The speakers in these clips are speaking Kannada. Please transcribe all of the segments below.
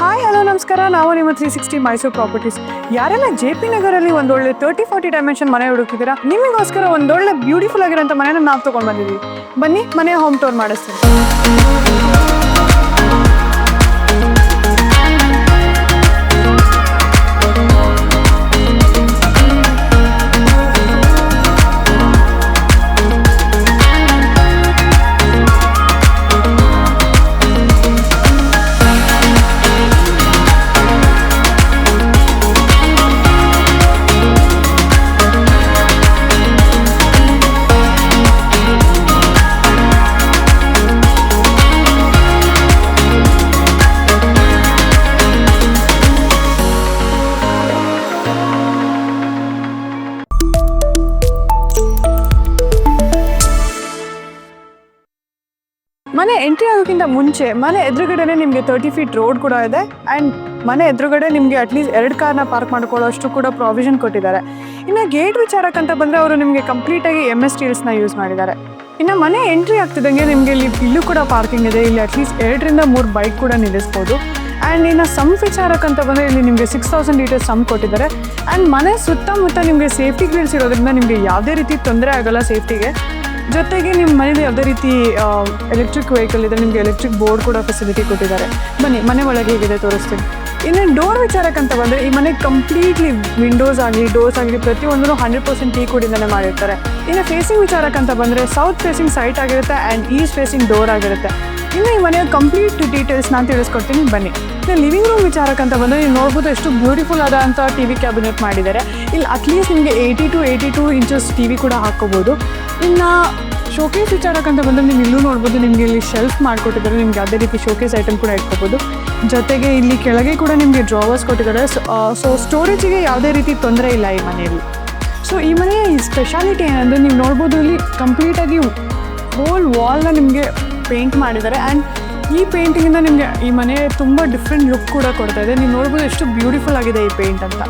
ಹಾಯ್ ಹಲೋ ನಮಸ್ಕಾರ. ನಾವು ನಿಮ್ಮ ತ್ರೀ ಸಿಕ್ಸ್ಟಿ ಮೈಸೂರು ಪ್ರಾಪರ್ಟೀಸ್ ಯಾರೆಲ್ಲ ಜೆ ಪಿ ನಗರಲ್ಲಿ ಒಂದೊಳ್ಳೆ ತರ್ಟಿ ಫಾರ್ಟಿ ಡೈಮೆನ್ಷನ್ ಮನೆ ಹುಡುಕಿದ್ದೀರಾ ನಿಮಗೋಸ್ಕರ ಒಂದೊಳ್ಳೆ ಬ್ಯೂಟಿಫುಲ್ ಆಗಿರೋಂಥ ಮನೆನ ನಾವು ತೊಗೊಂಡು ಬಂದಿದ್ದೀವಿ ಬನ್ನಿ ಮನೆ ಹೋಮ್ ಟೂರ್ ಮಾಡಿಸ್ತೀನಿ. ಎಂಟ್ರಿ ಆಗೋಕ್ಕಿಂತ ಮುಂಚೆ ಮನೆ ಎದುರುಗಡೆನೆ ನಿಮಗೆ ತರ್ಟಿ ಫೀಟ್ ರೋಡ್ ಕೂಡ ಇದೆ. ಆ್ಯಂಡ್ ಮನೆ ಎದುರುಗಡೆ ನಿಮಗೆ ಅಟ್ಲೀಸ್ಟ್ ಎರಡು ಕಾರ್ನ ಪಾರ್ಕ್ ಮಾಡ್ಕೊಳ್ಳೋಷ್ಟು ಕೂಡ ಪ್ರಾವಿಷನ್ ಕೊಟ್ಟಿದ್ದಾರೆ. ಇನ್ನು ಗೇಟ್ ವಿಚಾರಕ್ಕಂತ ಬಂದರೆ ಅವರು ನಿಮಗೆ ಕಂಪ್ಲೀಟಾಗಿ ಎಂ ಎಸ್ ಸ್ಟೀಲ್ಸ್ನ ಯೂಸ್ ಮಾಡಿದ್ದಾರೆ. ಇನ್ನು ಮನೆ ಎಂಟ್ರಿ ಆಗ್ತಿದ್ದಂಗೆ ನಿಮಗೆ ಇಲ್ಲಿ ಇಲ್ಲೂ ಕೂಡ ಪಾರ್ಕಿಂಗ್ ಇದೆ. ಇಲ್ಲಿ ಅಟ್ಲೀಸ್ಟ್ ಎರಡರಿಂದ ಮೂರು ಬೈಕ್ ಕೂಡ ನಿಲ್ಲಿಸ್ಬೋದು. ಆ್ಯಂಡ್ ಇನ್ನು ಸಮ್ ವಿಚಾರಕ್ಕಂತ ಬಂದರೆ ಇಲ್ಲಿ ನಿಮಗೆ ಸಿಕ್ಸ್ ತೌಸಂಡ್ ಲೀಟರ್ಸ್ ಸಮ್ ಕೊಟ್ಟಿದ್ದಾರೆ. ಆ್ಯಂಡ್ ಮನೆ ಸುತ್ತಮುತ್ತ ನಿಮಗೆ ಸೇಫ್ಟಿ ಗ್ರಿಲ್ಸ್ ಇರೋದ್ರಿಂದ ನಿಮಗೆ ಯಾವುದೇ ರೀತಿ ತೊಂದರೆ ಆಗೋಲ್ಲ ಸೇಫ್ಟಿಗೆ ಜೊತೆಗೆ ನಿಮ್ಮ ಮನೇಲಿ ಯಾವುದೇ ರೀತಿ ಎಲೆಕ್ಟ್ರಿಕ್ ವೆಹಿಕಲ್ ಇದೆ, ನಿಮಗೆ ಎಲೆಕ್ಟ್ರಿಕ್ ಬೋರ್ಡ್ ಕೂಡ ಫೆಸಿಲಿಟಿ ಕೊಟ್ಟಿದ್ದಾರೆ. ಬನ್ನಿ, ಮನೆ ಒಳಗೆ ಹೇಗಿದೆ ತೋರಿಸ್ತೀನಿ. ಇನ್ನು ಡೋರ್ ವಿಚಾರಕ್ಕಂತ ಬಂದರೆ, ಈ ಮನೆ ಕಂಪ್ಲೀಟ್ಲಿ ವಿಂಡೋಸ್ ಆಗಲಿ ಡೋರ್ಸ್ ಆಗಲಿ ಪ್ರತಿಯೊಂದೂ ಹಂಡ್ರೆಡ್ ಪರ್ಸೆಂಟ್ ಟೀ ಕೂಡಿಂದಲೇ ಮಾಡಿರ್ತಾರೆ. ಇನ್ನು ಫೇಸಿಂಗ್ ವಿಚಾರಕ್ಕಂತ ಬಂದರೆ ಸೌತ್ ಫೇಸಿಂಗ್ ಸೈಟ್ ಆಗಿರುತ್ತೆ ಆ್ಯಂಡ್ ಈಸ್ಟ್ ಫೇಸಿಂಗ್ ಡೋರ್ ಆಗಿರುತ್ತೆ. ಇನ್ನು ಈ ಮನೆಯ ಕಂಪ್ಲೀಟ್ ಡೀಟೇಲ್ಸ್ ನಾನು ತಿಳಿಸ್ಕೊಡ್ತೀನಿ. ಬನ್ನಿ. ಇನ್ನು ಲಿವಿಂಗ್ ರೂಮ್ ವಿಚಾರಕ್ಕಂತ ಬಂದರೆ, ನೀವು ನೋಡ್ಬೋದು ಎಷ್ಟು ಬ್ಯೂಟಿಫುಲ್ ಆದಂಥ ಟಿ ವಿ ಕ್ಯಾಬಿನೆಟ್ ಮಾಡಿದ್ದಾರೆ. ಇಲ್ಲಿ ಅಟ್ಲೀಸ್ಟ್ ನಿಮಗೆ eighty two eighty two inches T V ಕೂಡ ಹಾಕೋಬೋದು ಇನ್ನು ಶೋಕೇಸ್ ವಿಚಾರಕ್ಕಂತ ಬಂದರೆ ನೀವು ಇಲ್ಲೂ ನೋಡ್ಬೋದು, ನಿಮಗೆ ಇಲ್ಲಿ ಶೆಲ್ಫ್ ಮಾಡಿಕೊಟ್ಟಿದ್ದಾರೆ, ನಿಮ್ಗೆ ಯಾವುದೇ ರೀತಿ ಶೋಕೇಸ್ ಐಟಮ್ ಕೂಡ ಇಟ್ಕೋಬೋದು. ಜೊತೆಗೆ ಇಲ್ಲಿ ಕೆಳಗೆ ಕೂಡ ನಿಮಗೆ ಡ್ರಾವರ್ಸ್ ಕೊಟ್ಟಿದ್ದಾರೆ. ಸೊ ಸ್ಟೋರೇಜಿಗೆ ಯಾವುದೇ ರೀತಿ ತೊಂದರೆ ಇಲ್ಲ ಈ ಮನೆಯಲ್ಲಿ. ಸೊ ಈ ಮನೆಯ ಈ ಸ್ಪೆಷಾಲಿಟಿ ಏನಂದರೆ ನೀವು ನೋಡ್ಬೋದು ಇಲ್ಲಿ ಕಂಪ್ಲೀಟಾಗಿ ಹೋಲ್ ವಾಲ್ನ ನಿಮಗೆ ಪೇಂಟ್ ಮಾಡಿದ್ದಾರೆ. ಆ್ಯಂಡ್ ಈ ಪೇಂಟಿಂಗಿಂದ ನಿಮಗೆ ಈ ಮನೆ ತುಂಬ ಡಿಫ್ರೆಂಟ್ ಲುಕ್ ಕೂಡ ಕೊಡ್ತಾ ಇದೆ. ನೀವು ನೋಡ್ಬೋದು ಎಷ್ಟು ಬ್ಯೂಟಿಫುಲ್ ಆಗಿದೆ ಈ ಪೇಂಟ್ ಅಂತ.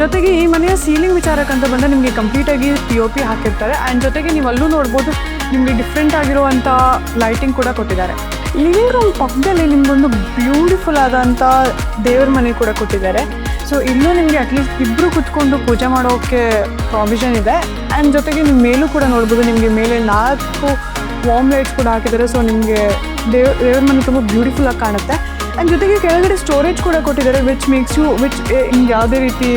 ಜೊತೆಗೆ ಈ ಮನೆಯ ಸೀಲಿಂಗ್ ವಿಚಾರಕ್ಕಂತ ಬಂದರೆ ನಿಮಗೆ ಕಂಪ್ಲೀಟಾಗಿ ಪಿ ಒ ಪಿ ಹಾಕಿರ್ತಾರೆ. ಆ್ಯಂಡ್ ಜೊತೆಗೆ ನೀವು ಅಲ್ಲೂ ನೋಡ್ಬೋದು, ನಿಮಗೆ ಡಿಫ್ರೆಂಟ್ ಆಗಿರುವಂಥ ಲೈಟಿಂಗ್ ಕೂಡ ಕೊಟ್ಟಿದ್ದಾರೆ. ಲಿವಿಂಗ್ ರೂಮ್ ಪಕ್ಕದಲ್ಲಿ ನಿಮಗೊಂದು ಬ್ಯೂಟಿಫುಲ್ ಆದಂಥ ದೇವ್ರ ಮನೆ ಕೂಡ ಕೊಟ್ಟಿದ್ದಾರೆ. ಸೊ ಇಲ್ಲೂ ನಿಮಗೆ ಅಟ್ಲೀಸ್ಟ್ ಇಬ್ಬರು ಕುತ್ಕೊಂಡು ಪೂಜೆ ಮಾಡೋಕ್ಕೆ ಪ್ರಾವಿಷನ್ ಇದೆ. ಆ್ಯಂಡ್ ಜೊತೆಗೆ ನಿಮ್ಮ ಮೇಲೂ ಕೂಡ ನೋಡ್ಬೋದು, ನಿಮಗೆ ಮೇಲೆ ನಾಲ್ಕು ವಾಮ್ ಲೈಟ್ಸ್ ಕೂಡ ಹಾಕಿದ್ದಾರೆ. ಸೊ ನಿಮಗೆ ದೇವ್, ದೇವ್ರ ಮನೆ ತುಂಬ ಬ್ಯೂಟಿಫುಲ್ ಆಗಿ ಕಾಣುತ್ತೆ. ಆ್ಯಂಡ್ ಜೊತೆಗೆ ಕೆಳಗಡೆ ಸ್ಟೋರೇಜ್ ಕೂಡ ಕೊಟ್ಟಿದ್ದಾರೆ ವಿಚ್ ಮೇಕ್ಸ್ ಯು ವಿಚ್ ನಿಮ್ಗೆ ಯಾವುದೇ ರೀತಿ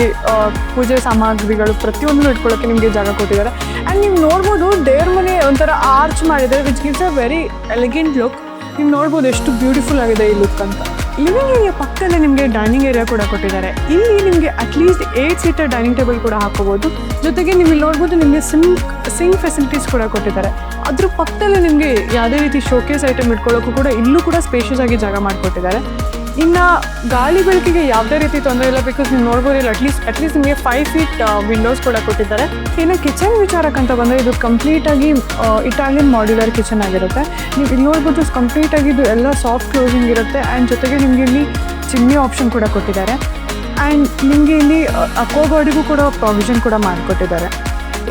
ಪೂಜೆ ಸಾಮಗ್ರಿಗಳು ಪ್ರತಿಯೊಂದನ್ನು ಇಟ್ಕೊಳ್ಳೋಕ್ಕೆ ನಿಮಗೆ ಜಾಗ ಕೊಟ್ಟಿದ್ದಾರೆ. ಆ್ಯಂಡ್ ನೀವು ನೋಡ್ಬೋದು, ದೇವ್ರ ಮನೆ ಒಂಥರ ಆರ್ಚ್ ಮಾಡಿದ್ದಾರೆ which gives a very elegant look ನೀವು ನೋಡ್ಬೋದು ಎಷ್ಟು ಬ್ಯೂಟಿಫುಲ್ ಆಗಿದೆ ಈ ಲುಕ್ ಅಂತ. ಲಿವಿಂಗ್ ಏರಿಯಾ ಪಕ್ಕದಲ್ಲೇ ನಿಮಗೆ ಡೈನಿಂಗ್ ಏರಿಯಾ ಕೂಡ ಕೊಟ್ಟಿದ್ದಾರೆ. ಇಲ್ಲಿ ನಿಮಗೆ at least eight seater dining table ಕೂಡ ಹಾಕೋಬೋದು ಜೊತೆಗೆ ನೀವು ನೋಡ್ಬೋದು, ನಿಮಗೆ ಸಿಂಕ್ ಸಿಂಕ್ ಫೆಸಿಲಿಟೀಸ್ ಕೂಡ ಕೊಟ್ಟಿದ್ದಾರೆ. ಅದ್ರ ಪಕ್ಕದಲ್ಲೇ ನಿಮಗೆ ಯಾವುದೇ ರೀತಿ ಶೋಕೇಸ್ ಐಟಮ್ ಇಟ್ಕೊಳ್ಳೋಕ್ಕೂ ಕೂಡ ಇಲ್ಲೂ ಕೂಡ ಸ್ಪೇಷಿಯಸ್ ಆಗಿ ಜಾಗ ಮಾಡಿಕೊಟ್ಟಿದ್ದಾರೆ. ಇನ್ನು ಗಾಳಿ ಬೆಳಕಿಗೆ ಯಾವುದೇ ರೀತಿ ತೊಂದರೆ ಇಲ್ಲ ಬಿಕಾಸ್ ನೀವು ನೋಡ್ಬೋದು ಇಲ್ಲಿ ಅಟ್ಲೀಸ್ಟ್ ಅಟ್ಲೀಸ್ಟ್ ನಿಮಗೆ ಫೈವ್ ಫೀಟ್ ವಿಂಡೋಸ್ ಕೂಡ ಕೊಟ್ಟಿದ್ದಾರೆ. ಇನ್ನು ಕಿಚನ್ ವಿಚಾರಕ್ಕಂತ ಬಂದರೆ ಇದು ಕಂಪ್ಲೀಟಾಗಿ ಇಟಾಲಿಯನ್ ಮಾಡ್ಯುಲರ್ ಕಿಚನ್ ಆಗಿರುತ್ತೆ. ನೀವು ಇಲ್ಲಿ ನೋಡ್ಬೋದು ಕಂಪ್ಲೀಟಾಗಿ ಇದು ಎಲ್ಲ ಸಾಫ್ಟ್ ಕ್ಲೋಸಿಂಗ್ ಇರುತ್ತೆ ಆ್ಯಂಡ್ ಜೊತೆಗೆ ನಿಮಗೆ ಇಲ್ಲಿ ಚಿಮ್ನಿ ಆಪ್ಷನ್ ಕೂಡ ಕೊಟ್ಟಿದ್ದಾರೆ. ಆ್ಯಂಡ್ ನಿಮಗೆ ಇಲ್ಲಿ ಅಕ್ವಾಗಾರ್ಡಿಗೂ ಕೂಡ ಪ್ರಾವಿಷನ್ ಕೂಡ ಮಾಡಿಕೊಟ್ಟಿದ್ದಾರೆ.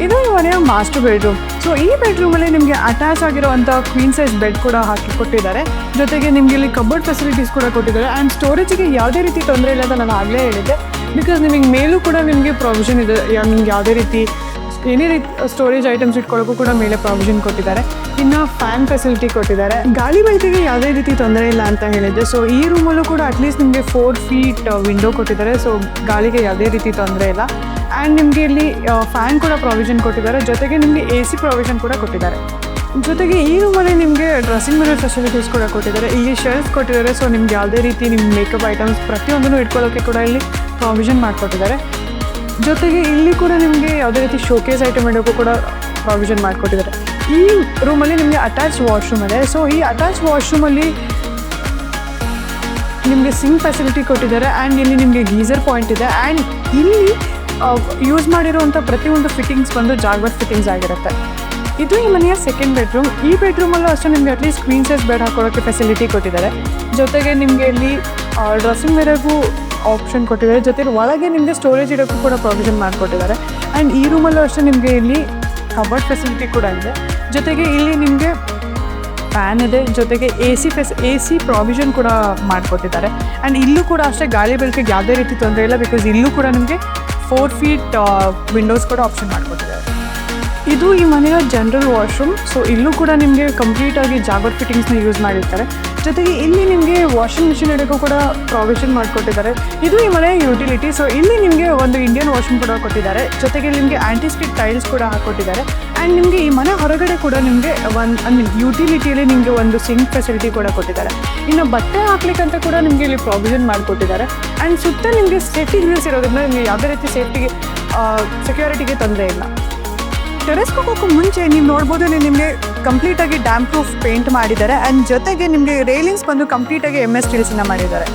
ಇದು ಮನೆಯ ಮಾಸ್ಟರ್ ಬೆಡ್ರೂಮ್ ಸೊ ಈ ಬೆಡ್ರೂಮಲ್ಲಿ ನಿಮಗೆ ಅಟ್ಯಾಚ್ ಆಗಿರುವಂಥ ಕ್ವೀನ್ ಸೈಜ್ ಬೆಡ್ ಕೂಡ ಹಾಕಿ ಕೊಟ್ಟಿದ್ದಾರೆ. ಜೊತೆಗೆ ನಿಮಗೆ ಇಲ್ಲಿ ಕಬೋರ್ಡ್ ಫೆಸಿಲಿಟೀಸ್ ಕೂಡ ಕೊಟ್ಟಿದ್ದಾರೆ. ಆ್ಯಂಡ್ ಸ್ಟೋರೇಜಿಗೆ ಯಾವುದೇ ರೀತಿ ತೊಂದರೆ ಇಲ್ಲ ಅಂತ ನಾನು ಆಗಲೇ ಹೇಳಿದ್ದೆ. ಬಿಕಾಸ್ ನಿಮಗೆ ಮೇಲೂ ಕೂಡ ನಿಮಗೆ ಪ್ರಾವಿಷನ್ ಇದೆ. ನಿಮ್ಗೆ ಯಾವುದೇ ರೀತಿ ಏನೇ ರೀತಿ ಸ್ಟೋರೇಜ್ ಐಟಮ್ಸ್ ಇಟ್ಕೊಳ್ಳೋಕ್ಕೂ ಕೂಡ ಮೇಲೆ ಪ್ರಾವಿಷನ್ ಕೊಟ್ಟಿದ್ದಾರೆ. ಇನ್ನು ಫ್ಯಾನ್ ಫೆಸಿಲಿಟಿ ಕೊಟ್ಟಿದ್ದಾರೆ. ಗಾಳಿ ಬೆಳಕಿಗೆ ಯಾವುದೇ ರೀತಿ ತೊಂದರೆ ಇಲ್ಲ ಅಂತ ಹೇಳಿದ್ದೆ. ಸೊ ಈ ರೂಮಲ್ಲೂ ಕೂಡ ಅಟ್ಲೀಸ್ಟ್ ನಿಮಗೆ ಫೋರ್ ಫೀಟ್ ವಿಂಡೋ ಕೊಟ್ಟಿದ್ದಾರೆ. ಸೊ ಗಾಳಿಗೆ ಯಾವುದೇ ರೀತಿ ತೊಂದರೆ ಇಲ್ಲ. ಆ್ಯಂಡ್ ನಿಮಗೆ ಇಲ್ಲಿ ಫ್ಯಾನ್ ಕೂಡ ಪ್ರಾವಿಷನ್ ಕೊಟ್ಟಿದ್ದಾರೆ. ಜೊತೆಗೆ ನಿಮಗೆ ಎ ಸಿ ಪ್ರಾವಿಷನ್ ಕೂಡ ಕೊಟ್ಟಿದ್ದಾರೆ. ಜೊತೆಗೆ ಈ ರೂಮಲ್ಲಿ ನಿಮಗೆ ಡ್ರೆಸ್ಸಿಂಗ್ ಮಿರರ್ ಫೆಸಿಲಿಟೀಸ್ ಕೂಡ ಕೊಟ್ಟಿದ್ದಾರೆ. ಇಲ್ಲಿ ಶೆಲ್ಫ್ ಕೊಟ್ಟಿದ್ದಾರೆ. ಸೊ ನಿಮ್ಗೆ ಯಾವುದೇ ರೀತಿ ನಿಮ್ಮ ಮೇಕಪ್ ಐಟಮ್ಸ್ ಪ್ರತಿಯೊಂದನ್ನು ಇಟ್ಕೊಳ್ಳೋಕ್ಕೆ ಕೂಡ ಇಲ್ಲಿ ಪ್ರಾವಿಷನ್ ಮಾಡಿಕೊಟ್ಟಿದ್ದಾರೆ. ಜೊತೆಗೆ ಇಲ್ಲಿ ಕೂಡ ನಿಮಗೆ ಯಾವುದೇ ರೀತಿ ಶೋಕೇಸ್ ಐಟಮ್ ಇಡೋಕ್ಕೂ ಕೂಡ ಪ್ರಾವಿಷನ್ ಮಾಡಿಕೊಟ್ಟಿದ್ದಾರೆ. ಈ ರೂಮಲ್ಲಿ ನಿಮಗೆ ಅಟ್ಯಾಚ್ ವಾಶ್ರೂಮ್ ಇದೆ. ಸೊ ಈ ಅಟ್ಯಾಚ್ ವಾಶ್ರೂಮಲ್ಲಿ ನಿಮಗೆ ಸಿಂಕ್ ಫೆಸಿಲಿಟಿ ಕೊಟ್ಟಿದ್ದಾರೆ. ಆ್ಯಂಡ್ ಇಲ್ಲಿ ನಿಮಗೆ ಗೀಸರ್ ಪಾಯಿಂಟ್ ಇದೆ. ಆ್ಯಂಡ್ ಇಲ್ಲಿ ಯೂಸ್ ಮಾಡಿರುವಂಥ ಪ್ರತಿಯೊಂದು ಫಿಟ್ಟಿಂಗ್ಸ್ ಬಂದು ಜಾಗ್ವರ್ ಫಿಟ್ಟಿಂಗ್ಸ್ ಆಗಿರುತ್ತೆ. ಇದು ಈ ಮನೆಯ ಸೆಕೆಂಡ್ ಬೆಡ್ರೂಮ್ ಈ ಬೆಡ್ರೂಮಲ್ಲೂ ಅಷ್ಟೇ ನಿಮಗೆ at least queen size bed ಹಾಕೊಳ್ಳೋಕ್ಕೆ facility ಕೊಟ್ಟಿದ್ದಾರೆ. ಜೊತೆಗೆ ನಿಮಗೆ ಇಲ್ಲಿ ಡ್ರೆಸ್ಸಿಂಗ್ ಮಿರರ್ಗೂ ಆಪ್ಷನ್ ಕೊಟ್ಟಿದ್ದಾರೆ. ಜೊತೆಗೆ ಒಳಗೆ ನಿಮಗೆ ಸ್ಟೋರೇಜ್ ಇಡೋಕ್ಕೂ ಕೂಡ ಪ್ರೊವಿಷನ್ ಮಾಡಿಕೊಟ್ಟಿದ್ದಾರೆ. ಆ್ಯಂಡ್ ಈ ರೂಮಲ್ಲೂ ಅಷ್ಟೇ ನಿಮಗೆ ಇಲ್ಲಿ ಕಬರ್ಡ್ ಫೆಸಿಲಿಟಿ ಕೂಡ ಇದೆ. ಜೊತೆಗೆ ಇಲ್ಲಿ ನಿಮಗೆ ಫ್ಯಾನ್ ಇದೆ. ಜೊತೆಗೆ ಎ ಸಿ ಫೆಸ್ ಎ ಸಿ ಪ್ರಾವಿಷನ್ ಕೂಡ ಮಾಡಿಕೊಟ್ಟಿದ್ದಾರೆ. ಆ್ಯಂಡ್ ಇಲ್ಲೂ ಕೂಡ ಅಷ್ಟೇ ಗಾಳಿ ಬೆಳಕಿಗೆ ಯಾವುದೇ ರೀತಿ ತೊಂದರೆ ಇಲ್ಲ ಬಿಕಾಸ್ ಇಲ್ಲೂ ಕೂಡ ನಿಮಗೆ ಫೋರ್ ಫೀಟ್ ವಿಂಡೋಸ್ ಕೂಡ ಆಪ್ಷನ್ ಮಾಡಿಕೊಟ್ಟಿದ್ದಾರೆ. ಇದು ಈ ಮನೆಯ ಜನರಲ್ ವಾಶ್ರೂಮ್ ಸೊ ಇಲ್ಲೂ ಕೂಡ ನಿಮಗೆ ಕಂಪ್ಲೀಟಾಗಿ ಜಾಗರ್ ಫಿಟ್ಟಿಂಗ್ಸ್ನ ಯೂಸ್ ಮಾಡಿರ್ತಾರೆ. ಜೊತೆಗೆ ಇಲ್ಲಿ ನಿಮಗೆ ವಾಷಿಂಗ್ ಮಿಷಿನ್ ಇಡೋಕ್ಕೂ ಕೂಡ ಪ್ರಾವಿಷನ್ ಮಾಡಿಕೊಟ್ಟಿದ್ದಾರೆ. ಇದು ಈ ಮನೆಯ ಯುಟಿಲಿಟಿ ಸೊ ಇಲ್ಲಿ ನಿಮಗೆ ಒಂದು ಇಂಡಿಯನ್ ವಾಷಿಂಗ್ ಕೂಡ ಕೊಟ್ಟಿದ್ದಾರೆ. ಜೊತೆಗೆ ನಿಮಗೆ ಆ್ಯಂಟಿಸ್ಟಿಕ್ ಟೈಲ್ಸ್ ಕೂಡ ಹಾಕ್ಕೊಟ್ಟಿದ್ದಾರೆ ಆ್ಯಂಡ್ ನಿಮಗೆ ಈ ಮನೆ ಹೊರಗಡೆ ಕೂಡ ನಿಮಗೆ ಒಂದು ಐ ಮೀನ್ ಯುಟಿಲಿಟಿಯಲ್ಲಿ ನಿಮಗೆ ಒಂದು ಸಿಂಕ್ ಫೆಸಿಲಿಟಿ ಕೂಡ ಕೊಟ್ಟಿದ್ದಾರೆ. ಇನ್ನು ಬಟ್ಟೆ ಹಾಕ್ಲಿಕ್ಕಂತ ಕೂಡ ನಿಮಗೆ ಇಲ್ಲಿ ಪ್ರಾವಿಷನ್ ಮಾಡಿಕೊಟ್ಟಿದ್ದಾರೆ. ಆ್ಯಂಡ್ ಸುತ್ತ ನಿಮಗೆ ಸೇಫ್ಟಿ ಗ್ರಿಲ್ಸ್ ಇರೋದ್ರಿಂದ ನಿಮಗೆ ಯಾವುದೇ ರೀತಿ ಸೇಫ್ಟಿಗೆ ಸೆಕ್ಯೂರಿಟಿಗೆ ತೊಂದರೆ ಇಲ್ಲ. ಟೆರೆಸ್ ಹೋಗೋಕ್ಕೂ ಮುಂಚೆ ನೀವು ನೋಡ್ಬೋದು ಇಲ್ಲಿ ನಿಮಗೆ ಕಂಪ್ಲೀಟಾಗಿ ಡ್ಯಾಮ್ ಪ್ರೂಫ್ ಪೇಂಟ್ ಮಾಡಿದ್ದಾರೆ. ಆ್ಯಂಡ್ ಜೊತೆಗೆ ನಿಮಗೆ ರೇಲಿಂಗ್ಸ್ ಬಂದು ಕಂಪ್ಲೀಟಾಗಿ ಎಂ ಎಸ್ ಸ್ಟೀಲ್ಸ್ನ ಮಾಡಿದ್ದಾರೆ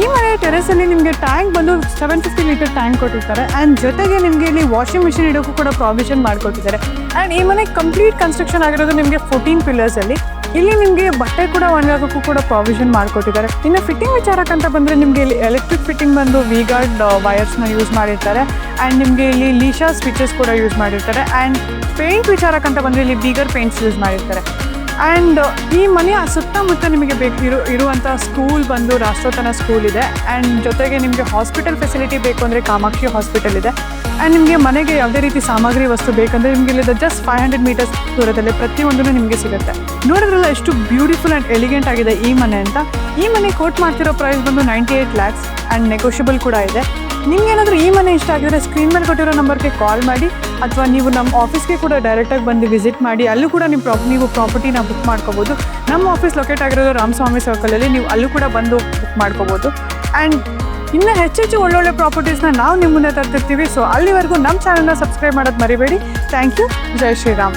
ಈ ಮನೆ ಟೆರೆಸಲ್ಲಿ ನಿಮಗೆ ಟ್ಯಾಂಕ್ ಬಂದು ಸೆವೆನ್ ಫಿಫ್ಟಿ ಲೀಟರ್ ಟ್ಯಾಂಕ್ ಕೊಟ್ಟಿರ್ತಾರೆ. ಆ್ಯಂಡ್ ಜೊತೆಗೆ ನಿಮಗೆ ಇಲ್ಲಿ ವಾಷಿಂಗ್ ಮಿಷಿನ್ ಇಡೋಕ್ಕೂ ಕೂಡ ಪ್ರಾವಿಷನ್ ಮಾಡ್ಕೊಟ್ಟಿದ್ದಾರೆ. ಆ್ಯಂಡ್ ಈ ಮನೆ ಕಂಪ್ಲೀಟ್ ಕನ್ಸ್ಟ್ರಕ್ಷನ್ ಆಗಿರೋದು ನಿಮಗೆ ಫೋರ್ಟೀನ್ ಪಿಲ್ಲರ್ಸಲ್ಲಿ ಇಲ್ಲಿ ನಿಮಗೆ ಬಟ್ಟೆ ಕೂಡ ಒಣಗಾಗೋಕ್ಕೂ ಕೂಡ ಪ್ರಾವಿಷನ್ ಮಾಡಿಕೊಟ್ಟಿದ್ದಾರೆ. ಇನ್ನು ಫಿಟ್ಟಿಂಗ್ ವಿಚಾರಕ್ಕಂತ ಬಂದರೆ ನಿಮಗೆ ಇಲ್ಲಿ ಎಲೆಕ್ಟ್ರಿಕ್ ಫಿಟ್ಟಿಂಗ್ ಬಂದು ವಿಗಾರ್ಡ್ ಗಾರ್ಡ್ನ ಯೂಸ್ ಮಾಡಿರ್ತಾರೆ. ಆ್ಯಂಡ್ ನಿಮಗೆ ಇಲ್ಲಿ ಲೀಶಾ ಸ್ವಿಚಸ್ ಕೂಡ ಯೂಸ್ ಮಾಡಿರ್ತಾರೆ. ಆ್ಯಂಡ್ ಪೇಂಟ್ ವಿಚಾರಕ್ಕಂತ ಬಂದರೆ ಇಲ್ಲಿ ಬೀಗರ್ ಪೇಂಟ್ಸ್ ಯೂಸ್ ಮಾಡಿರ್ತಾರೆ. ಆ್ಯಂಡ್ ಈ ಮನೆಯ ಸುತ್ತಮುತ್ತ ನಿಮಗೆ ಬೇಕು ಇರು ಇರುವಂಥ ಸ್ಕೂಲ್ ಬಂದು ರಾಷ್ಟ್ರೋತ್ತನ ಸ್ಕೂಲ್ ಇದೆ. ಆ್ಯಂಡ್ ಜೊತೆಗೆ ನಿಮಗೆ ಹಾಸ್ಪಿಟಲ್ ಫೆಸಿಲಿಟಿ ಬೇಕು ಅಂದರೆ ಕಾಮಾಕ್ಷಿ ಹಾಸ್ಪಿಟಲ್ ಇದೆ. ಆ್ಯಂಡ್ ನಿಮಗೆ ಮನೆಗೆ ಯಾವುದೇ ರೀತಿ ಸಾಮಗ್ರಿ ವಸ್ತು ಬೇಕಂದರೆ ನಿಮಗೆ ಇಲ್ಲಿಂದ ಜಸ್ಟ್ ಫೈವ್ ಹಂಡ್ರೆಡ್ ಮೀಟರ್ಸ್ ದೂರದಲ್ಲಿ ಪ್ರತಿಯೊಂದೂ ನಿಮಗೆ ಸಿಗುತ್ತೆ. ನೋಡಿದ್ರಲ್ಲ ಎಷ್ಟು ಬ್ಯೂಟಿಫುಲ್ ಆ್ಯಂಡ್ ಎಲಿಗೆಂಟ್ ಆಗಿದೆ ಈ ಮನೆ ಅಂತ? ಈ ಮನೆ ಕೋಟ್ ಮಾಡ್ತಿರೋ ಪ್ರೈಸ್ ಬಂದು ninety eight lakhs and negotiable ಕೂಡ ಇದೆ. ನಿಮ್ಗೇನಾದರೂ ಈ ಮನೆ ಇಷ್ಟ ಆಗಿದ್ರೆ ಸ್ಕ್ರೀನ್ ಮೇಲೆ ಕೊಟ್ಟಿರೋ ನಂಬರ್ಗೆ ಕಾಲ್ ಮಾಡಿ, ಅಥವಾ ನೀವು ನಮ್ಮ ಆಫೀಸ್ಗೆ ಕೂಡ ಡೈರೆಕ್ಟಾಗಿ ಬಂದು ವಿಸಿಟ್ ಮಾಡಿ, ಅಲ್ಲೂ ಕೂಡ ನಿಮ್ಮ ಪ್ರಾಪ್ ನೀವು ಪ್ರಾಪರ್ಟಿನ ಬುಕ್ ಮಾಡ್ಕೋಬೋದು. ನಮ್ಮ ಆಫೀಸ್ ಲೊಕೇಟ್ ಆಗಿರೋದು ರಾಮಸ್ವಾಮಿ ಸರ್ಕಲಲ್ಲಿ ನೀವು ಅಲ್ಲೂ ಕೂಡ ಬಂದು ಬುಕ್ ಮಾಡ್ಕೋಬೋದು. ಆ್ಯಂಡ್ ಇನ್ನೂ ಹೆಚ್ಚೆಚ್ಚು ಒಳ್ಳೊಳ್ಳೆ ಪ್ರಾಪರ್ಟೀಸ್ನ ನಾವು ನಿಮ್ಮ ಮುಂದೆ ತರ್ತಿರ್ತೀವಿ. ಸೊ ಅಲ್ಲಿವರೆಗೂ ನಮ್ಮ ಚಾನಲ್ನ ಸಬ್ಸ್ಕ್ರೈಬ್ ಮಾಡೋದು ಮರಿಬೇಡಿ. ಥ್ಯಾಂಕ್ ಯು ಜೈ ಶ್ರೀರಾಮ್.